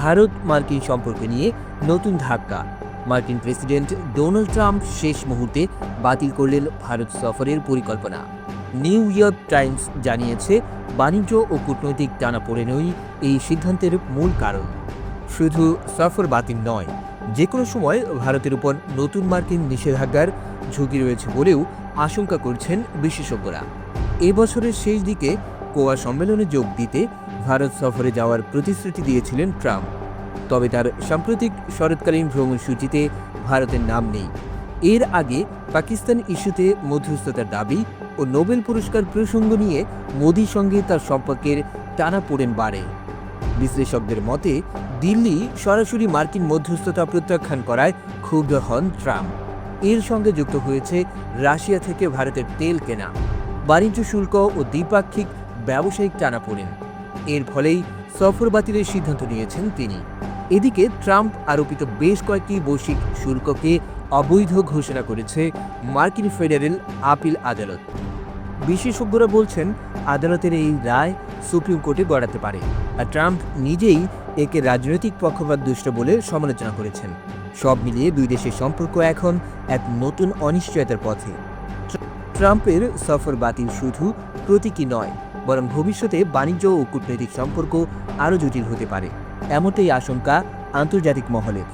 ভারত মার্কিন সম্পর্ক নিয়ে নতুন ধাক্কা। মার্কিন প্রেসিডেন্ট ডোনাল্ড ট্রাম্প শেষ মুহূর্তে বাতিল করলেন ভারত সফরের পরিকল্পনা। নিউ ইয়র্ক টাইমস জানিয়েছে, বাণিজ্য ও কূটনৈতিক টানাপোড়েনই এই সিদ্ধান্তের মূল কারণ। শুধু সফর বাতিল নয় যে কোনো সময় ভারতের উপর নতুন মার্কিন নিষেধাজ্ঞার ঝুঁকি রয়েছে বলেও আশঙ্কা করছেন বিশেষজ্ঞরা। এবছরের শেষ দিকে কোয়া সম্মেলনে যোগ দিতে ভারত সফরে যাওয়ার প্রতিশ্রুতি দিয়েছিলেন ট্রাম্প। তবে তার সাম্প্রতিক শরৎকালীন ভ্রমণসূচিতে ভারতের নাম নেই। এর আগে পাকিস্তান ইস্যুতে মধ্যস্থতার দাবি ও নোবেল পুরস্কার প্রসঙ্গ নিয়ে মোদির সঙ্গে তার সম্পর্কের টানাপোড়েন বাড়ে। বিশ্লেষকদের মতে, দিল্লি সরাসরি মার্কিন মধ্যস্থতা প্রত্যাখ্যান করায় ক্ষুব্ধ হন ট্রাম্প। এর সঙ্গে যুক্ত হয়েছে রাশিয়া থেকে ভারতের তেল কেনা। বাণিজ্য শুল্ক ও দ্বিপাক্ষিক ব্যবসায়িক টানাপোড়েন এর ফলেই সফর বাতিলের সিদ্ধান্ত নিয়েছেন তিনি। এদিকে ট্রাম্প আরোপিত বেশ কয়েকটি বৈশ্বিক শুল্ককে অবৈধ ঘোষণা করেছে মার্কিন ফেডারেল আপিল আদালত। বিশেষজ্ঞরা বলছেন, আদালতের এই রায় সুপ্রিম কোর্টে গড়াতে পারে আর ট্রাম্প নিজেই একে রাজনৈতিক পক্ষপাত দুষ্ট বলে সমালোচনা করেছেন। সব মিলিয়ে দুই দেশের সম্পর্ক এখন এক নতুন অনিশ্চয়তার পথে। ট্রাম্পের সফর বাতিল শুধু প্রতীকী নয় বরং ভবিষ্যতে বাণিজ্য ও কূটনৈতিক সম্পর্ক আরও জটিল হতে পারে। এমনটাই আশঙ্কা আন্তর্জাতিক মহলের।